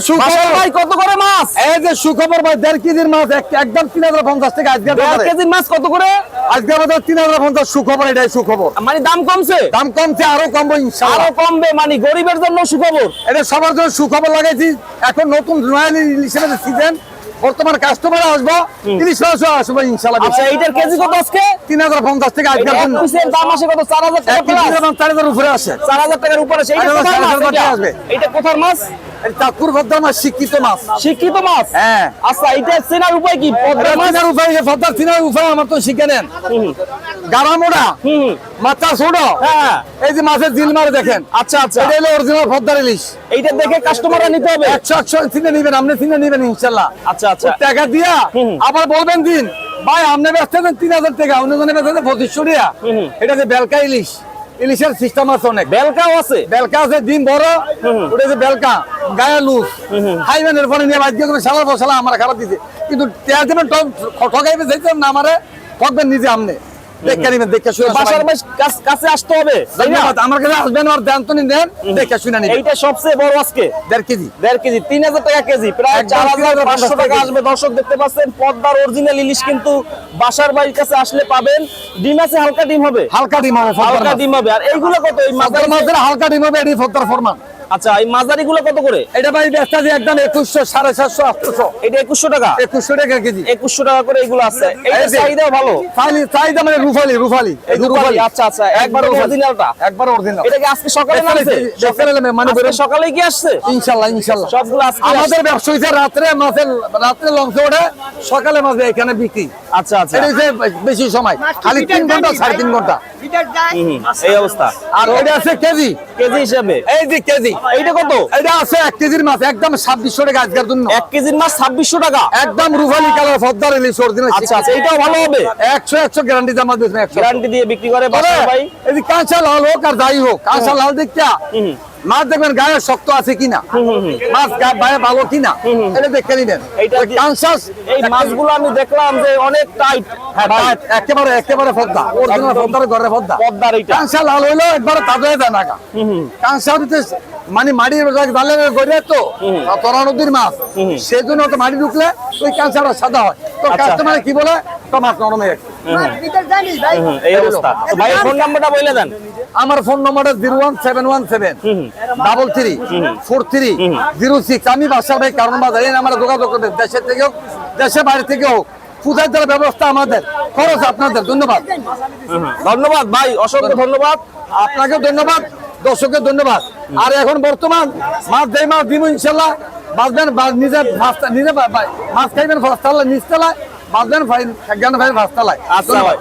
সুখবর ভাই কত করে মাছ? এই যে সুখবর ভাই দেড় কেজির মাছ এক- একদম তিন হাজার পঞ্চাশ টাকা আজকে দেড় কেজির মাছ কত করে? আজকে আমাদের তিন হাজার পঞ্চাশ সুখবর এটাই সুখবর। মানে দাম কমছে? দাম কমছে আরও কমবো আরও কমবে মানে গরিবের জন্য সুখবর। এটা সবার জন্য সুখবর লাগাইছি। এখন নতুন রয়্যাল ইলিশের সিজন বর্তমান কাস্টমার আসব ইলিশ মাছও আসব ইনশাআল্লাহ আচ্ছা এইটার কেজি কত আজকে? তিন হাজার পঞ্চাশ টাকা আজকের জন্য। দাম আসে কত? চার হাজার টাকা চার হাজার উপরে আসে। চার হাজার টাকার উপরে মাছ এটা? কোথার মাছ? চাঁদপুর ভদ্র মাছ শিক্ষিত মাছ। শিক্ষিত মাছ? হ্যাঁ। আচ্ছা এটা চেনার উপায় কি? পদ্মা এটা উপায় ভদ্রার চিনার উপায় আমার তো শিখে নেন। গারামোড়া হুম। মাথা ছোট? হ্যাঁ। এই যে মাছের জিল মারে দেখেন। আচ্ছা আচ্ছা। এটা হলো অরিজিনাল ভদ্রার ইলিশ। এইটা দেখে কাস্টমাররা নিতে হবে? একশো একশো চিনে নিবেন আপনি চিনে নিবেন ইনশাল্লাহ। আচ্ছা আচ্ছা। টাকা দিয়া আবার বলবেন দিন ভাই আপনি ব্যস্ত তিন হাজার টাকা অন্য জনে ব্যস্ত পঁচিশশো টাকা এটা যে বেলকা ইলিশ। ইলিশের সিস্টেম আছে অনেক। বেলকাও আছে? বেলকা আছে ডিম বড় ওটা যে বেলকা গায়ে লুজ। খাইবেন এরপরে নিয়ে বাদ দিয়ে সালা ফসলা আমার খারাপ দিছে। কিন্তু ঠক- ঠকাইবে যাইতেন না আমারে ঠকবেন নিজে আমনে। দেখে নিবেন দেখে শুনে বাসার কাছে আসতে হবে ধন্যবাদ আমার কাছে আসবেন আর দেন তো নেন দেখে শুনে নিবেন এইটা সবচেয়ে বড় আজকে। দেড় কেজি। দেড় কেজি তিন হাজার টাকা কেজি প্রায় একদম চার হাজার 3,500 পাঁচশো টাকা আসবে। দর্শক দেখতে পাচ্ছেন পদ্মার অরিজিনাল ইলিশ কিন্তু বাসার বাড়ির কাছে আসলে পাবেন। ডিম আছে হালকা ডিম হবে। হালকা ডিম হবে হালকা ডিম হবে। আর এইগুলো কত? এই মাছের মাছের হালকা ডিম হবে এটি ফদ্দার ফরমান। আচ্ছা এই মাঝারি গুলো কত করে? এটা ভাই ব্যস্ত আছে একদম একুশশো সাড়ে সাতশো আটশো। এটা একুশশো টাকা? একুশশো টাকা কেজি। একুশশো টাকা করে এগুলো আছে। চাহিদাও ভালো? চাহিদা মানে রুফালি রুফালি। রূপালী, আচ্ছা আচ্ছা একবার অরিজিনালটা একবার অরিজিনাল এটা কি আজকে সকালে নামছে? মানে আজকে সকালে কি আসছে? ইনশাল্লাহ ইনশাল্লাহ। সবগুলো আজকে আমাদের ব্যবসায়ীতে রাত্রে মাছের রাত্রে লঞ্চ ওঠে সকালে মাঝে এখানে বিক্রি। আচ্ছা আচ্ছা। এটা হচ্ছে বেশি সময় খালি তিন ঘণ্টা সাড়ে তিন ঘণ্টা। এই অবস্থা। আর এটা আছে কেজি? কেজি হিসাবে। এই যে কেজি। এইটা কত? এটা আছে এক কেজির মাছ একদম ছাব্বিশশো টাকা আজকের জন্য। এক কেজির মাছ ছাব্বিশশো টাকা? একদম রুফালি কালার ফদ্দার ইলিশ অরিজিনাল আচ্ছা আচ্ছা এটাও ভালো হবে? একশো একশো গ্যারান্টি জামা দিয়ে বিক্রি করে বাসার ভাই। এই যে কাঁচা লাল হোক আর যাই হোক কাঁচা লাল দেখতে। মাছ দেখবেন গায়ে শক্ত আছে কিনা? মাছ গায়ে ভালো কিনা? এটা দেখে নিবেন। এই মাছগুলো আমি দেখলাম যে অনেক টাইট হ্যাঁ, একেবারে একেবারে অরিজিনাল। ঘরে লাল হইল একবারে যায় মানে জালে গড়ে তো তরা নদীর মাছ। সেই জন্য তো মাটি ঢুকলে ওই কাঁচাটা সাদা হয়। তো আচ্ছা। কাস্টমার কি বলে? মাছ নরম হয়ে গেছে। এই অবস্থা। ভাইয়ের ফোন নাম্বারটা বলে দেন। আমার ফোন নম্বরটা zero one seven one seven double three four three zero six. আমি বাসা ভাই কারণ বাজার এই আমার যোগাযোগ করবেন দেশের থেকে হোক দেশের বাইরে থেকে হোক পূজার দেওয়ার ব্যবস্থা আমাদের। খরচ আপনাদের ধন্যবাদ। ধন্যবাদ ভাই অসংখ্য ধন্যবাদ। আপনাকেও ধন্যবাদ দর্শকের ধন্যবাদ। আর এখন বর্তমান মাছ দেয় মাছ দিব ইনশাল্লাহ বাঁচবেন বা- নিজে মাছ খাইবেন বাঁচবেন ফাইন জ্ঞান ফাইন ফার্স্ট তালায় আচ্ছা ভাই।